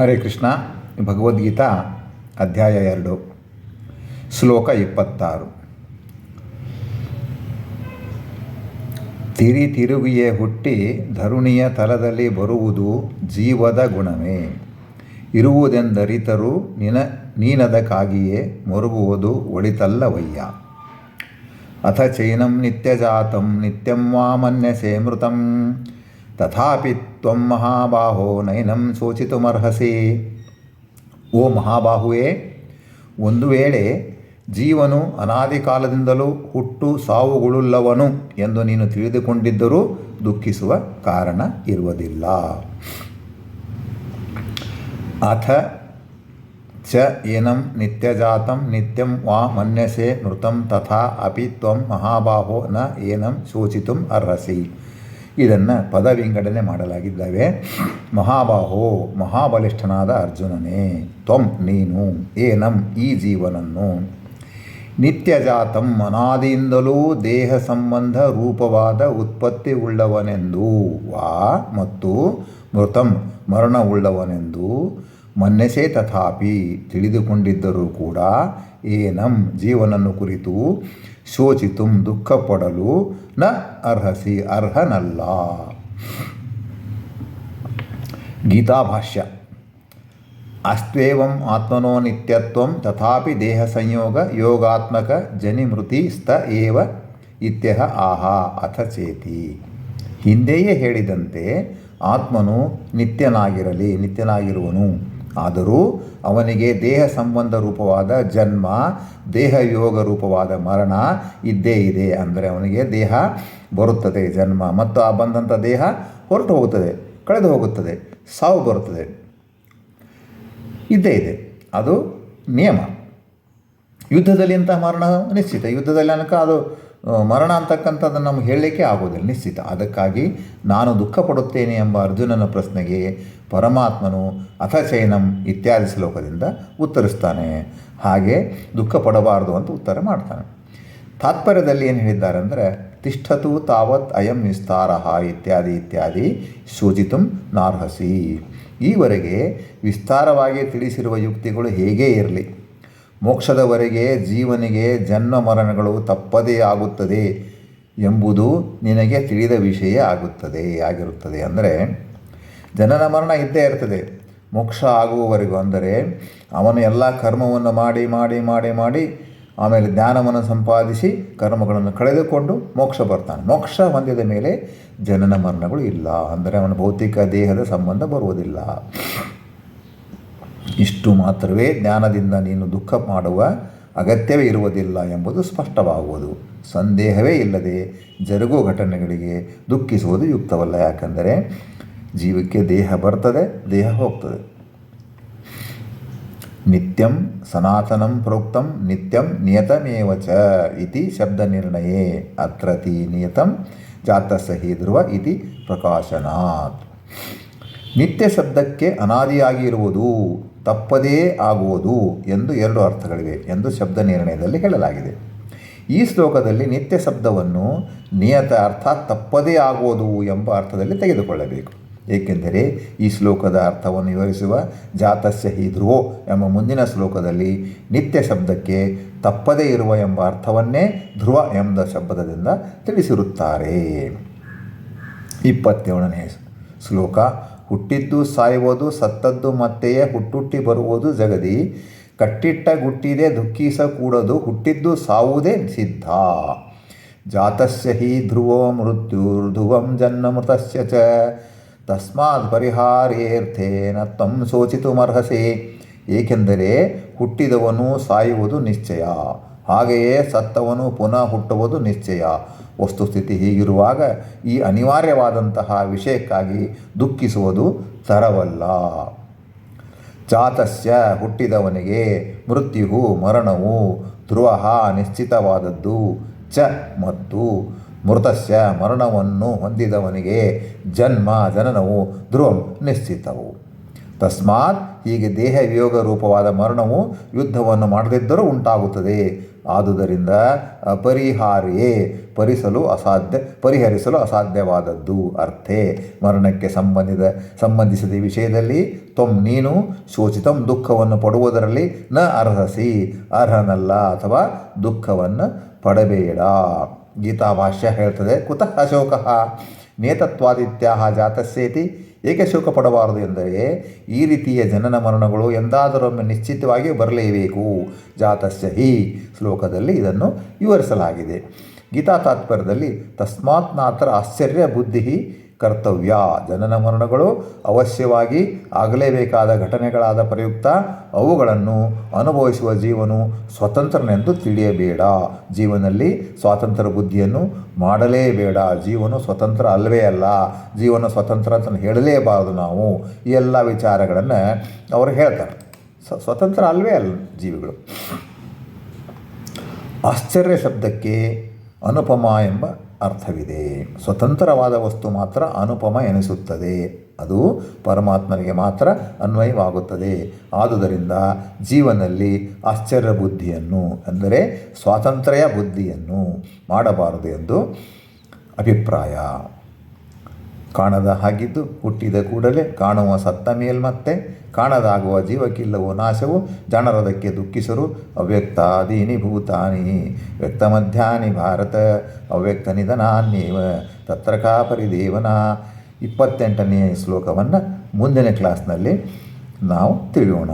ಹರೇ ಕೃಷ್ಣ, ಭಗವದ್ಗೀತಾ ಅಧ್ಯಾಯ ಎರಡು, ಶ್ಲೋಕ ಇಪ್ಪತ್ತಾರು. ತಿರಿ ತಿರುಗಿಯೇ ಹುಟ್ಟಿ ಧರುಣಿಯ ತಲದಲ್ಲಿ ಬರುವುದು ಜೀವದ ಗುಣವೇ. ಇರುವುದೆಂದರಿತರು ನಿನ ನೀನದಕ್ಕಾಗಿಯೇ ಮರುಗುವುದು ಒಳಿತಲ್ಲವಯ್ಯ. ಅಥ ಚೈನಂ ನಿತ್ಯಜಾತಂ ನಿತ್ಯಂ ವಾಮನ್ಯಸೇ ಮೃತಂ ತಥಾಪಿ ತ್ವಂ ಮಹಾಬಾಹೋ ನೈನಂ ಶೋಚಿತುಮರ್ಹಸಿ ಓ ಮಹಾಬಾಹುವೇ ಒಂದು ವೇಳೆ ಜೀವನು ಅನಾದಿ ಕಾಲದಿಂದಲೂ ಹುಟ್ಟು ಸಾವುಗಳುಳ್ಳವನು ಎಂದು ನೀನು ತಿಳಿದುಕೊಂಡಿದ್ದರೂ ದುಃಖಿಸುವ ಕಾರಣ ಇರುವುದಿಲ್ಲ. ಅಥ ಚ ಏನಂ ನಿತ್ಯಜಾತಂ ನಿತ್ಯಂ ವಾ ಮನ್ಯಸೆ ನೃತಂ ತಥಾ ಅಪಿ ತ್ವಂ ಮಹಾಬಾಹೋ ನ ಏನಂ ಶೋಚಿತುಂ ಅರ್ಹಸಿ. ಇದನ್ನು ಪದ ವಿಂಗಡಣೆ ಮಾಡಲಾಗಿದ್ದಾವೆ. ಮಹಾಬಾಹೋ, ಮಹಾಬಲಿಷ್ಠನಾದ ಅರ್ಜುನನೇ, ತ್ವಂ ನೀನು ಏನಂ ಈ ಜೀವನನ್ನು? ನಿತ್ಯಜಾತಂ ಅನಾದಿಯಿಂದಲೂ ದೇಹ ಸಂಬಂಧ ರೂಪವಾದ ಉತ್ಪತ್ತಿ ಉಳ್ಳವನೆಂದು, ವಾ ಮತ್ತು ಮೃತಂ ಮರಣವುಳ್ಳವನೆಂದು ಮನ್ನೆಸೇ ತಥಾಪಿ ತಿಳಿದುಕೊಂಡಿದ್ದರೂ ಕೂಡ ಏನಂ ಜೀವನನ್ನು ಕುರಿತು ಶೋಚಿತುಂ ದುಃಖಪಡಲು ನ ಅರ್ಹಸಿ ಅರ್ಹನಲ್ಲ. ಗೀತಾಭಾಷ್ಯ. ಅಸ್ತ್ವೇವಂ ಆತ್ಮನೋ ನಿತ್ಯತ್ವಂ ತಥಾಪಿ ದೇಹ ಸಂಯೋಗ ಯೋಗಾತ್ಮಕ ಜನಿಮೃತಿ ಸ್ತ ಏವ ಇತ್ಯಹ ಆಹಾ ಅಥ ಚೇತಿ. ಹಿಂದೆಯೇ ಹೇಳಿದಂತೆ ಆತ್ಮನು ನಿತ್ಯನಾಗಿರಲಿ ನಿತ್ಯನಾಗಿರುವನು. ಆದರೂ ಅವನಿಗೆ ದೇಹ ಸಂಬಂಧ ರೂಪವಾದ ಜನ್ಮ, ದೇಹ ಯೋಗ ರೂಪವಾದ ಮರಣ ಇದ್ದೇ ಇದೆ ಅಂದರೆ ಅವನಿಗೆ ದೇಹ ಬರುತ್ತದೆ, ಜನ್ಮ. ಮತ್ತು ಆ ಬಂದಂಥ ದೇಹ ಹೊರಟು ಹೋಗುತ್ತದೆ, ಕಳೆದು ಹೋಗುತ್ತದೆ, ಸಾವು ಬರುತ್ತದೆ. ಇದ್ದೇ ಇದೆ. ಅದು ನಿಯಮ. ಯುದ್ಧದಲ್ಲಿ ಇಂತಹ ಮರಣ? ನಿಶ್ಚಿತ. ಯುದ್ಧದಲ್ಲಿ ಅನಕ ಅದು ಮರಣ ಅಂತಕ್ಕಂಥದ್ದನ್ನು ನಮ್ಗೆ ಹೇಳಲಿಕ್ಕೆ ಆಗೋದಿಲ್ಲ, ನಿಶ್ಚಿತ. ಅದಕ್ಕಾಗಿ ನಾನು ದುಃಖ ಪಡುತ್ತೇನೆ ಎಂಬ ಅರ್ಜುನನ ಪ್ರಶ್ನೆಗೆ ಪರಮಾತ್ಮನು ಅಥಚೈನಂ ಇತ್ಯಾದಿ ಶ್ಲೋಕದಿಂದ ಉತ್ತರಿಸ್ತಾನೆ. ಹಾಗೆ ದುಃಖ ಪಡಬಾರದು ಅಂತ ಉತ್ತರ ಮಾಡ್ತಾನೆ. ತಾತ್ಪರ್ಯದಲ್ಲಿ ಏನು ಹೇಳಿದ್ದಾರೆ ಅಂದರೆ, ತಿಷ್ಠತು ತಾವತ್ ಅಯಂ ವಿಸ್ತಾರ ಇತ್ಯಾದಿ ಇತ್ಯಾದಿ ಶೋಚಿತು ನಾರ್ಹಸಿ. ಈವರೆಗೆ ವಿಸ್ತಾರವಾಗಿ ತಿಳಿಸಿರುವ ಯುಕ್ತಿಗಳು ಹೇಗೇ ಇರಲಿ ಮೋಕ್ಷದವರೆಗೆ ಜೀವನಿಗೆ ಜನ್ಮ ಮರಣಗಳು ತಪ್ಪದೇ ಆಗುತ್ತದೆ ಎಂಬುದು ನಿನಗೆ ತಿಳಿದ ವಿಷಯ ಆಗುತ್ತದೆ, ಆಗಿರುತ್ತದೆ. ಅಂದರೆ, ಜನನ ಮರಣ ಇದ್ದೇ ಇರ್ತದೆ. ಮೋಕ್ಷ ಆಗುವವರೆಗೂ ಅಂದರೆ, ಅವನು ಎಲ್ಲ ಕರ್ಮವನ್ನು ಮಾಡಿ ಮಾಡಿ ಮಾಡಿ ಮಾಡಿ, ಆಮೇಲೆ ಜ್ಞಾನವನ್ನು ಸಂಪಾದಿಸಿ ಕರ್ಮಗಳನ್ನು ಕಳೆದುಕೊಂಡು ಮೋಕ್ಷ ಬರ್ತಾನೆ. ಮೋಕ್ಷ ಹೊಂದಿದ ಮೇಲೆ ಜನನ ಮರಣಗಳು ಇಲ್ಲ. ಅಂದರೆ, ಅವನ ಭೌತಿಕ ದೇಹದ ಸಂಬಂಧ ಬರುವುದಿಲ್ಲ. ಇಷ್ಟು ಮಾತ್ರವೇ ಜ್ಞಾನದಿಂದ ನೀನು ದುಃಖ ಮಾಡುವ ಅಗತ್ಯವೇ ಇರುವುದಿಲ್ಲ ಎಂಬುದು ಸ್ಪಷ್ಟವಾಗುವುದು. ಸಂದೇಹವೇ ಇಲ್ಲದೆ ಜರುಗೋ ಘಟನೆಗಳಿಗೆ ದುಃಖಿಸುವುದು ಯುಕ್ತವಲ್ಲ. ಯಾಕಂದರೆ ಜೀವಕ್ಕೆ ದೇಹ ಬರ್ತದೆ, ದೇಹ ಹೋಗ್ತದೆ. ನಿತ್ಯಂ ಸನಾತನಂ ಪ್ರೋಕ್ತಂ ನಿತ್ಯಂ ನಿಯತಮೇವ ಚ ಇತಿ ಶಬ್ದ ನಿರ್ಣಯೇ ಅತ್ರತಿ ನಿಯತಂ ಜಾತಸಹಿ ಧ್ರುವ ಇತಿ ಪ್ರಕಾಶನಾತ್. ನಿತ್ಯ ಶಬ್ದಕ್ಕೆ ಅನಾದಿಯಾಗಿ ಇರುವುದು ತಪ್ಪದೇ ಆಗುವುದು ಎಂದು ಎರಡು ಅರ್ಥಗಳಿವೆ ಎಂದು ಶಬ್ದ ನಿರ್ಣಯದಲ್ಲಿ ಹೇಳಲಾಗಿದೆ. ಈ ಶ್ಲೋಕದಲ್ಲಿ ನಿತ್ಯ ಶಬ್ದವನ್ನು ನಿಯತ ಅರ್ಥಾತ್ ತಪ್ಪದೇ ಆಗುವುದು ಎಂಬ ಅರ್ಥದಲ್ಲಿ ತೆಗೆದುಕೊಳ್ಳಬೇಕು. ಏಕೆಂದರೆ ಈ ಶ್ಲೋಕದ ಅರ್ಥವನ್ನು ವಿವರಿಸುವ ಜಾತಸ್ಯ ಹಿ ಧ್ರುವೋ ಎಂಬ ಮುಂದಿನ ಶ್ಲೋಕದಲ್ಲಿ ನಿತ್ಯ ಶಬ್ದಕ್ಕೆ ತಪ್ಪದೇ ಇರುವ ಎಂಬ ಅರ್ಥವನ್ನೇ ಧ್ರುವ ಎಂಬ ಶಬ್ದದಿಂದ ತಿಳಿಸಿರುತ್ತಾರೆ. ಇಪ್ಪತ್ತೇಳನೇ ಶ್ಲೋಕ ಹುಟ್ಟಿದ್ದು ಸಾಯುವುದು ಸತ್ತದ್ದು ಮತ್ತೆಯೇ ಹುಟ್ಟುಟ್ಟಿ ಬರುವುದು ಜಗದಿ. ಕಟ್ಟಿಟ್ಟ ಗುಟ್ಟಿದೆ ದುಃಖಿಸ ಕೂಡದು ಹುಟ್ಟಿದ್ದು ಸಾವುದೇ ಸಿದ್ಧ. ಜಾತಸ್ಯ ಹಿ ಧ್ರುವೋ ಮೃತ್ಯುರ್ಧ್ರುವಂ ಜನ್ಮಮೃತಸ್ಯ ಚ. ತಸ್ಮಾತ್ ಪರಿಹಾರೇರ್ಥೇನ ತಂ ಶೋಚಿತುಮರ್ಹಸೆ. ಏಕೆಂದರೆ ಹುಟ್ಟಿದವನು ಸಾಯುವುದು ನಿಶ್ಚಯ. ಹಾಗೆಯೇ ಸತ್ತವನು ಪುನಃ ಹುಟ್ಟುವುದು ನಿಶ್ಚಯ. ವಸ್ತುಸ್ಥಿತಿ ಹೀಗಿರುವಾಗ ಈ ಅನಿವಾರ್ಯವಾದಂತಹ ವಿಷಯಕ್ಕಾಗಿ ದುಃಖಿಸುವುದು ತರವಲ್ಲ. ಜಾತಸ್ಯ ಹುಟ್ಟಿದವನಿಗೆ ಮೃತ್ಯು ಮರಣವು ಧ್ರುವ ನಿಶ್ಚಿತವಾದದ್ದು. ಚ ಮತ್ತು ಮೃತಸ್ಯ ಮರಣವನ್ನು ಹೊಂದಿದವನಿಗೆ ಜನ್ಮ, ಜನನವು ಧ್ರುವಂ ನಿಶ್ಚಿತವು. ತಸ್ಮಾತ್ ಹೀಗೆ ದೇಹ ವಿಯೋಗ ರೂಪವಾದ ಮರಣವು ಯುದ್ಧವನ್ನು ಮಾಡದಿದ್ದರೂ ಉಂಟಾಗುತ್ತದೆ. ಆದುದರಿಂದ ಅಪರಿಹಾರ್ಯೇ ಪರಿಸಲು ಅಸಾಧ್ಯ, ಪರಿಹರಿಸಲು ಅಸಾಧ್ಯವಾದದ್ದು. ಅರ್ಥೇ, ಮರಣಕ್ಕೆ ಸಂಬಂಧಿದ, ಸಂಬಂಧಿಸಿದ ವಿಷಯದಲ್ಲಿ ತ್ವಂ ನೀನು ಶೋಚಿತಂ ದುಃಖವನ್ನು ಪಡುವುದರಲ್ಲಿ ನ ಅರ್ಹಸಿ, ಅರ್ಹನಲ್ಲ ಅಥವಾ ದುಃಖವನ್ನು ಪಡಬೇಡ. ಗೀತಾ ಭಾಷ್ಯ ಹೇಳ್ತದೆ, ಕುತಃ ಅಶೋಕ ನೇತತ್ವಾದಿತ್ಯ ಜಾತಸ್ಯೇತಿ ಏಕೆ ಶೋಕ ಪಡಬಾರದು ಎಂದರೆ, ಈ ರೀತಿಯ ಜನನ ಮರಣಗಳು ಎಂದಾದರೊಮ್ಮೆ ನಿಶ್ಚಿತವಾಗಿ ಬರಲೇಬೇಕು. ಜಾತಸ್ಯ ಹಿ ಶ್ಲೋಕದಲ್ಲಿ ಇದನ್ನು ವಿವರಿಸಲಾಗಿದೆ. ಗೀತಾ ತಾತ್ಪರ್ಯದಲ್ಲಿ ತಸ್ಮಾತ್ ನಾತ್ರ ಆಶ್ಚರ್ಯ ಬುದ್ಧಿ ಕರ್ತವ್ಯ. ಜನನ ಮರಣಗಳು ಅವಶ್ಯವಾಗಿ ಆಗಲೇಬೇಕಾದ ಘಟನೆಗಳಾದ ಪ್ರಯುಕ್ತ ಅವುಗಳನ್ನು ಅನುಭವಿಸುವ ಜೀವನು ಸ್ವತಂತ್ರನೆಂದು ತಿಳಿಯಬೇಡ. ಜೀವನದಲ್ಲಿ ಸ್ವಾತಂತ್ರ್ಯ ಬುದ್ಧಿಯನ್ನು ಮಾಡಲೇಬೇಡ. ಜೀವನು ಸ್ವತಂತ್ರ ಅಲ್ಲವೇ ಅಲ್ಲ. ಜೀವನ ಸ್ವತಂತ್ರ ಅಂತ ಹೇಳಲೇಬಾರದು ನಾವು. ಈ ಎಲ್ಲ ವಿಚಾರಗಳನ್ನು ಅವರು ಹೇಳ್ತಾರೆ. ಸ್ವತಂತ್ರ ಅಲ್ಲವೇ ಅಲ್ಲ ಜೀವಿಗಳು. ಆಶ್ಚರ್ಯ ಶಬ್ದಕ್ಕೆ ಅನುಪಮ ಎಂಬ ಅರ್ಥವಿದೆ. ಸ್ವತಂತ್ರವಾದ ವಸ್ತು ಮಾತ್ರ ಅನುಪಮ ಎನಿಸುತ್ತದೆ. ಅದು ಪರಮಾತ್ಮನಿಗೆ ಮಾತ್ರ ಅನ್ವಯವಾಗುತ್ತದೆ. ಆದುದರಿಂದ ಜೀವನದಲ್ಲಿ ಆಶ್ಚರ್ಯ ಬುದ್ಧಿಯನ್ನು, ಅಂದರೆ ಸ್ವಾತಂತ್ರ್ಯ ಬುದ್ಧಿಯನ್ನು ಮಾಡಬಾರದು ಎಂದು ಅಭಿಪ್ರಾಯ. ಕಾಣದ ಹಾಗಿದ್ದು ಹುಟ್ಟಿದ ಕೂಡಲೇ ಕಾಣುವ ಸತ್ತ ಮೇಲ್ಮತ್ತೆ, ಕಾಣದಾಗುವ ಜೀವಕ್ಕಿಲ್ಲವೋ ನಾಶವು ಜನರದಕ್ಕೆ ದುಃಖಿಸರು ಅವ್ಯಕ್ತಾದೀನಿ ಭೂತಾನಿ. ವ್ಯಕ್ತ ಮಧ್ಯಾನಿ ಭಾರತ, ಅವ್ಯಕ್ತ ನಿಧನಾನ್ಯೇವ ತತ್ರ ಪರಿದೇವನ ಇಪ್ಪತ್ತೆಂಟನೆಯ ಶ್ಲೋಕವನ್ನು ಮುಂದಿನ ಕ್ಲಾಸ್ನಲ್ಲಿ ನಾವು ತಿಳಿಯೋಣ.